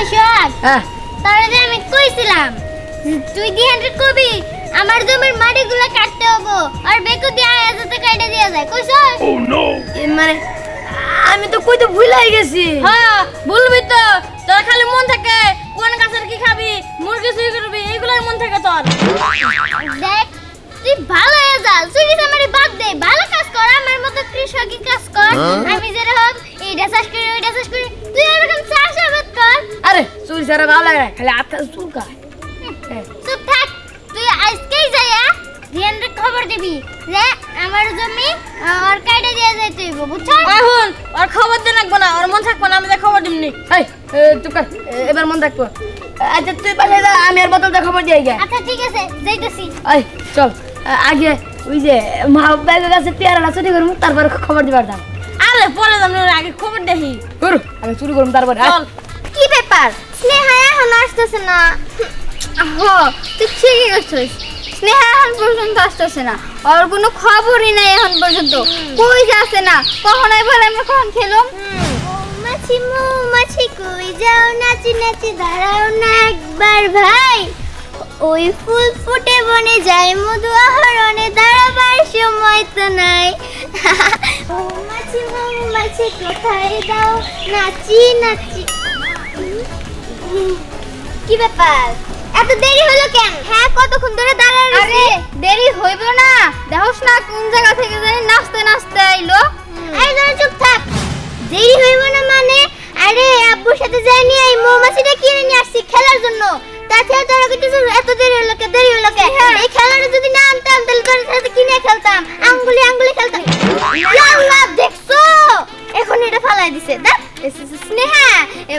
ওই সোহাগ হ্যাঁ। তাহলে যে আমি কইছিলাম তুই দিহানরে কবি আমার জমির মাটিগুলো কাটতে হব আর বেকু দিয়ে আয়াতে কাটে দিয়ে যায় কইছস? এ মানে আমি তো কইতে ভুলাই গেছি। হ্যাঁ বলবি তো। তোর খালি মন থাকে কোন গাছের কি খাবি মুরগি চুরি করবি এইগুলাই মন থাকে তোর। দেখ তুই ভালো হয়ে যা চুরি চামারি বাদ দে ভালো কাজ কর আমার মতো কৃষকই কাজ কর। আমি যেরকম এইটা চাষ করি ওইটা চাষ করি তুই এরকম চাষাবাদ কর আরে চুরি সারা ভালো লাগে খালি আত্মা চুলকা চুপ থাক তুই আজকেই যাইয়া ধিয়ানরে খবর দিবি যে আমার জমি দিয়ে এখন ওর খবর দিয়ে রাখব না ওর মন থাকব না আমি যা খবর দিমনি। এই চুপ কর এবার মন রাখব আচ্ছা তুই পাশে যা আমি আর বদলতে খবর দিয়ে আচ্ছা ঠিক আছে যাইতেছি। এই চল আগে ওই যে মা ব্যাগের কাছে পেয়ারাটা চুরি করব তারপরে খবর দিবার দাম। আরে পরে যাব আগে খবর দেখি। করু আগে চুরি করব তারপরে চল। ব্যাপার? স্নেহা এখন আসতেছে না। হ তুই ঠিকই করছিস স্নেহা এখন পর্যন্ত আসতেছে না। ওর কোনো খবরই নাই এখন পর্যন্ত। কই যাচ্ছে না? কখন বলে আমরা কখন খেলাম? মাছি মৌমাছি কই যাও? নাচি নাচি দাঁড়াও না একবার ভাই। ওই ফুল ফুটে বনে যায় মধু আহরণে দাঁড়াবার সময় তো নাই। ও মৌমাছি মৌমাছি কোথায় দাও নাচি নাচি কি ব্যাপার? এত দেরি হলো কেন? হ্যাঁ কতক্ষণ ধরে দাঁড়ায় আরে দেরি হইব না। দেখোস না কোন জায়গা থেকে জানি নাচতে নাচতে আইলো। এই ধরে চুপ থাক। দেরি হইব না মানে? আরে আব্বুর সাথে যাইনি এই মৌমাছিটা কিনে নিয়ে আসছি খেলার জন্য। তাছাড়া তোরা কিছু এত দেরি হলো কে? দেরি হলো কে? এই খেলাটা যদি না আনতাম তাহলে তোর সাথে কিনে খেলতাম? আঙ্গুলি আঙ্গুলি খেলতাম। দেখছ? এখন এটা ফালাই দিছে। দেখ। স্নেহা!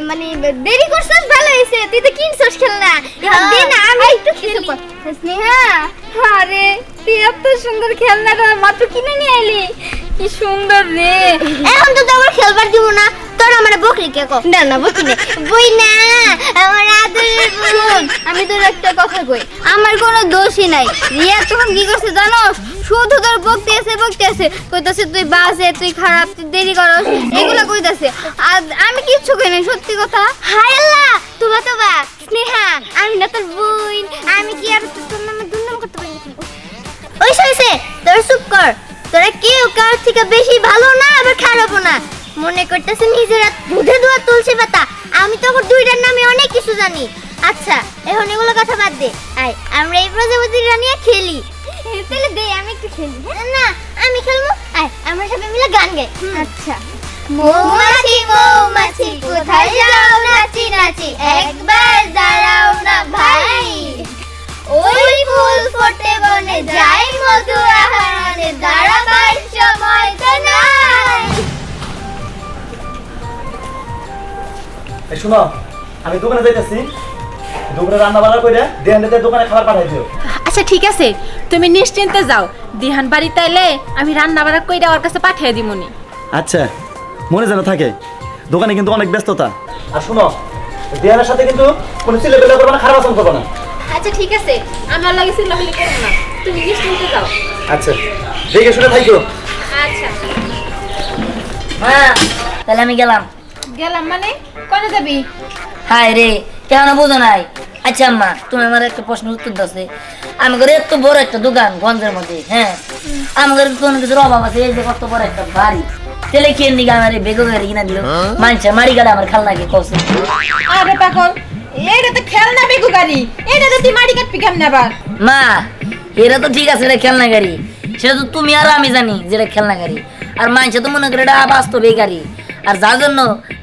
মানে দেরি করছস ভালো হইছে তুই তো কিনছস খেলনা। এবার দে না আমি একটু খেলি। স্নেহা! আরে তুই এত সুন্দর খেলনাটা মাত্র কিনে নিয়ে আইলি। কি সুন্দর রে। এখন তো তোর খেলবার দিব না। তোর আমার বকরি কে কো? না না বকি নে। বই না আমার আদরের বোন। আমি তোর একটা কথা কই আমার কোনো দোষই নাই। রিয়া তখন কি করছে জানোস? শুধু তোর কইতাছে তুই তুই খারাপ তুই দেরি করস। এগুলো কইতাছে। আর আমি কিচ্ছু কই নাই সত্যি কথা। হায় আল্লাহ! তোবা তোবা স্নেহা আমি না তোর বোন আমি কি আর তোর নামে দুর্নাম করতে পারি ওই তোরা চুপ কর। তোরা কেউ কার থেকে বেশি ভালো না আবার খারাপও না। মনে করতেছে নিজেরা দুধে দোয়া তুলসী পাতা। আমি তো ওর দুইটার নামে অনেক কিছু জানি। আচ্ছা এখন এগুলো কথা বাদ দে। আয় আমরা এই প্রজাপতিটা নিয়ে খেলি। তাহলে দে আমি খেলি না আমি খেলব। আয় আমরা সবাই মিলে গান গাই। আচ্ছা। মৌমাছি মৌমাছি কোথায় যাও নাচি নাচি? একবার দাঁড়াও না ভাই। ওই ফুল ফোটে বনে যাই মধু আহরণে দাঁড়াবার সময় তো নাই। এই শোনো আমি দোকানে যাইতেছি। দোকানে রান্না বান্না করে দেন দোকানে খাবার পাঠাই দিও। আচ্ছা ঠিক আছে। তুমি নিশ্চিন্তে যাও। দিহান বাড়িতে এলে আমি রান্না বান্না কইরা ওর কাছে পাঠিয়ে দিমুনি। আচ্ছা মনে যেন থাকে। দোকানে কিন্তু অনেক ব্যস্ততা। আর শোনো দেহানের সাথে কিন্তু কোনো ছেলে পেলে করবে না খারাপ আচরণ করবে না। আচ্ছা ঠিক আছে। আমার লাগে চিল্লামিল্লি করো না। তুমি নিশ্চিন্তে যাও। আচ্ছা দেখে শুনে থাকো আচ্ছা। মা তাহলে আমি গেলাম। গেলাম মানে? কোনে যাবি? হায় রে কেন বুঝো নাই? আচ্ছা আম্মা তুমি আমার একটা প্রশ্নের উত্তর দাসে আমাদের এত বড় একটা দোকান গঞ্জের মধ্যে হ্যাঁ? আমাদের কোনো কিছুর অভাব আছে এই যে কত বড় একটা বাড়ি। তেলে খেয়ে নিকে আমার বেগো গাড়ি কিনা দিল? মানছে মারি গাড়ি আমার খালনাকে কষে আরে পাগল এইটা তো খেলনা বেগু গাড়ি এটা তো তুই মারি কাটবি কেমনে আবার? মা এরা তো ঠিক আছে এটা খেলনা গাড়ি। সেটা তো তুমি আর আমি জানি যেটা খেলনা গাড়ি। আর মানছে তো মনে করে এটা বাস্তব এই গাড়ি। আর যার জন্য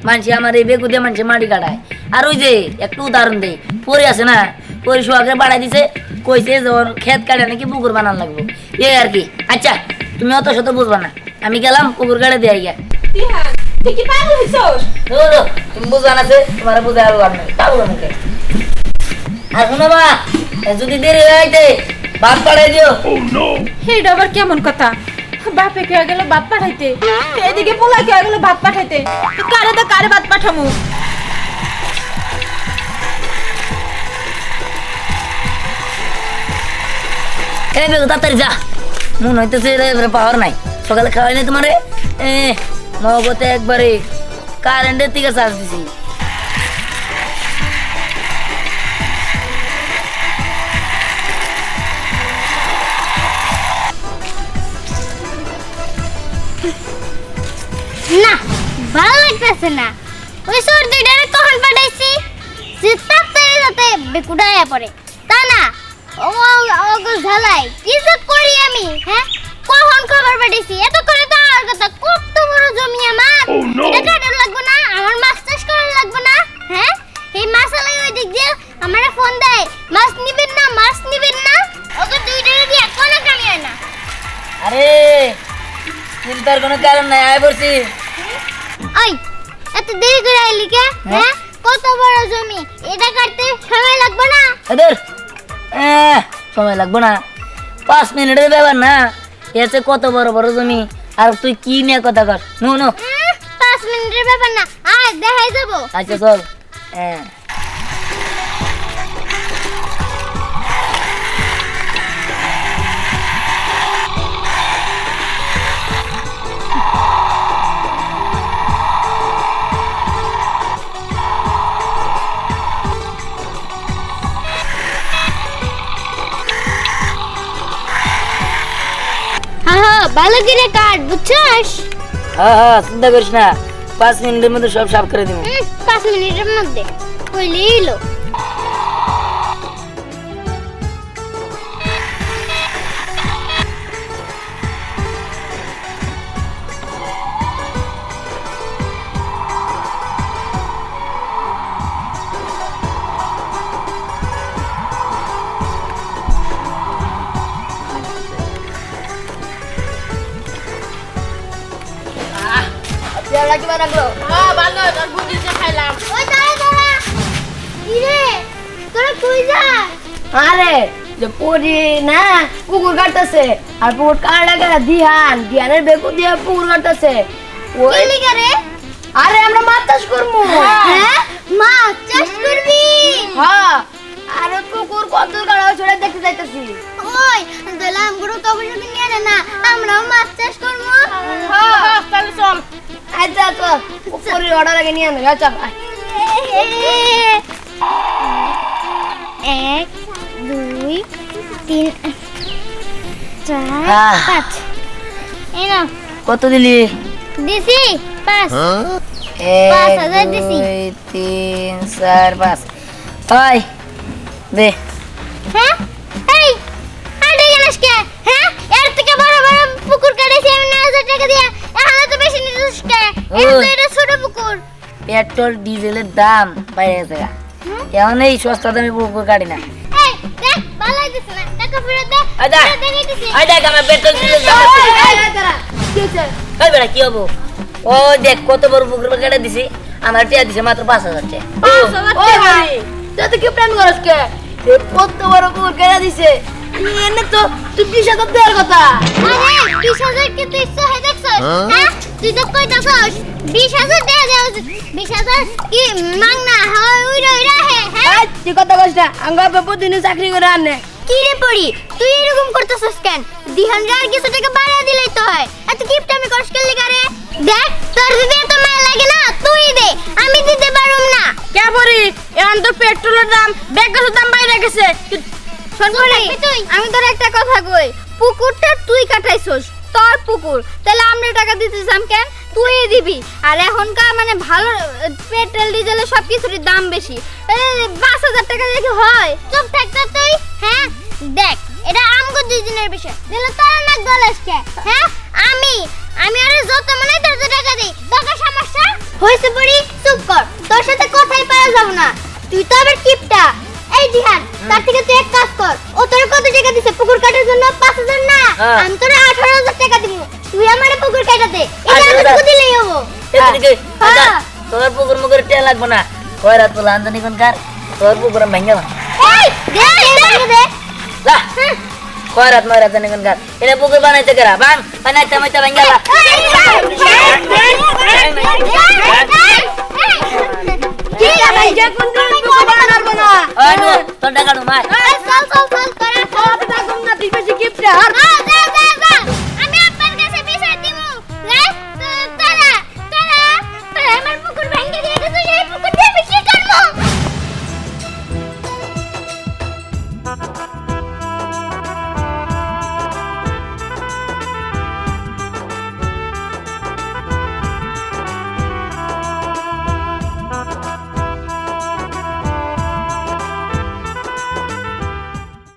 মানছে আমার এই বেগু দিয়ে মানছে মাটি কাটায়। আর ওই যে একটু উদাহরণ দেই। পরে আছে না? পরে সোহাগে বাড়াই দিছে কইছে যে ওর ক্ষেত কাটে নাকি পুকুর বানান লাগবে। এই আর কি। আচ্ছা তুমি অত শত বুঝবা না। আমি গেলাম পুকুর কাটে দিয়ে গিয়া দিহান তুই কি পাগল হইছস? ধরো, তুমি বুঝবা না তোমার বুঝে আর লাভ নেই। পাগল মুখে আর শোনো মা যদি দেরি হয়ে পাঠাই দিও। আবার কেমন কথা? বাপে কে গেল ভাত পাঠাইতে। এদিকে পোলা কে গেল ভাত পাঠাইতে। তো কারে তো কারে ভাত পাঠামু? এ বেগু তাড়াতাড়ি যা। মনে হইতেছে নাই। সকালে খাওয়াই নাই তোমারে? এ, নগদে একবারে কারেন্টের থেকে চার্জ না, ভালো লাগতেছে না। ওই সর্দিটারে কখন তাতে যাতে তা না ও ঝালাই কি যে করি আমি হ্যাঁ? কখন খবর পাঠাইছি এত করে তো আর কথা কত বড় জমি আমার। এটা কাটার লাগবে না আমার মাছ চাষ করার লাগবে না হ্যাঁ? এই মাছ আলাই ওই দিক দিয়ে আমার ফোন দেয় মাছ নিবেন না মাছ নিবেন না। ওকে দুইটারে দিয়ে কোনো কামি হয় না। আরে চিন্তার কোনো কারণ নাই আয় পড়ছি ওই এত দেরি করে আইলি কে হ্যাঁ? কত বড় জমি এটা কাটতে সময় লাগবে না? এদের সময় লাগবো না। পাঁচ মিনিটের ব্যাপার না। এসে কত বড় বড় জমি। আর তুই কি নিয়ে কথা কর নো নো। পাঁচ মিনিটের ব্যাপার না। আয় দেখাই যাব। আচ্ছা চল। হ্যাঁ ভালো করে কাট বুঝছস? হ্যাঁ হ্যাঁ চিন্তা করিস না। পাঁচ মিনিটের মধ্যে সব সাফ করে দিব। পাঁচ মিনিটের মধ্যে। কইলেই হ্যাঁ ভালো তোর বুদ্ধি দিয়ে খাইলাম। ওই দাঁড়া দাঁড়া। কি তোরা কই যাস? আরে যে পুরি না পুকুর কাটতেছে। আর পুকুর কাটা কাটা দিহান দিহানের বেকু দিয়ে পুকুর কাটতেছে। ওই লিগা রে? আরে আমরা মাছ চাষ করব। হ্যাঁ। মাছ চাষ করবি? হ্যাঁ। আরে পুকুর কত কাটা ছোড়ে দেখতে যাইতেছি ওই তাহলে আমগুলো তো অবশ্যই নিয়ে না। আমরাও মাছ চাষ করব। হ্যাঁ। আচ্ছা তো অর্ডার আগে নিয়ে আনবে এক দুই তিন চার পাঁচ। এই কত দিলি? দিছি পাঁচ। এক হাজার দিছি। দুই তিন চার পাঁচ। ওই দে। হ্যাঁ? এই আটে গেলিস কে? হ্যাঁ? এর থেকে বড় বড় পুকুর কাটাইছি আমি নয় হাজার টাকা দিয়ে এখানে তো বেশি নিছিস কে? এটা তো এটা ছোট পুকুর। পেট্রোল ডিজেলের দাম বাইরে গেছে। এখন এই সস্তা দামে পুকুর কাটি না। এই দেখ ভালো দিছ না। টাকা ফেরত দে আমার পেট্রোল ডিজেলের দাম আছে। ওই বেটা কি হব? ও দেখ কত বড় পুকুর কেটে দিছি। আমার টিয়া দিছে মাত্র পাঁচ হাজার টাকা। তুই তো কি প্ল্যান করস কে? কত বড় পুকুর কেটে দিছে? এনে তো তুই বিশ হাজার দেওয়ার কথা। তুই তো কই দেওয়া উচিত বিশ হাজার কি মাং না হয় উইরা উইরা হে হ্যাঁ তুই আঙ্গা বাবু দিন চাকরি করে আনে। কি রে পড়ি? তুই এরকম করতেছস কেন? দিহান আর কিছু টাকা বাড়িয়ে দিলেই তো হয়। এত কিপটা আমি কষ্ট করলি কারে দেখ তোর যদি এত মায়া লাগে না তুই দে আমি দিতে পারুম না। কে বলি এখন তো পেট্রোলের দাম ব্যাগ দাম বাইরে গেছে। শোন আমি তোর একটা কথা কই। পুকুরটা তুই কাটাইছস তোর পুকুর। দিতেছিলাম কেন? তুই দিবি। আর এখনকার মানে ভালো পেট্রোল ডিজেলের সব কিছুর দাম বেশি। পাঁচ হাজার টাকা দেখি হয়? চুপ থাক তো তুই হ্যাঁ? দেখ এটা আমগো দুই দিনের বিষয়। দিলে তোর হ্যাঁ? আমি আমি আরে যত মনে তত টাকা দিই। সমস্যা? হয়েছে পড়ি চুপ কর। তোর সাথে কথাই পারা যাব না। তুই তো আবার কিপটা। এই জিহান তার থেকে তুই এক কাজ কর। ও তোর কত টাকা দিছে? পুকুর কাটার জন্য পাঁচ হাজার না? হ্যাঁ। আমি তোর পুকুর মুকুর টিয়া লাগবে না কয়রা তো লাঞ্জনি কোন কার তোর পুকুর আমি ভেঙে এই দে দে দে যা কয়রাত ময়রাত জানি কোন কার এনে পুকুর বানাইতে কেরা বাং বানাইতে মাইতে ভেঙে যা ঠিক আছে যে কোন কোন পুকুর বানাবো না ওই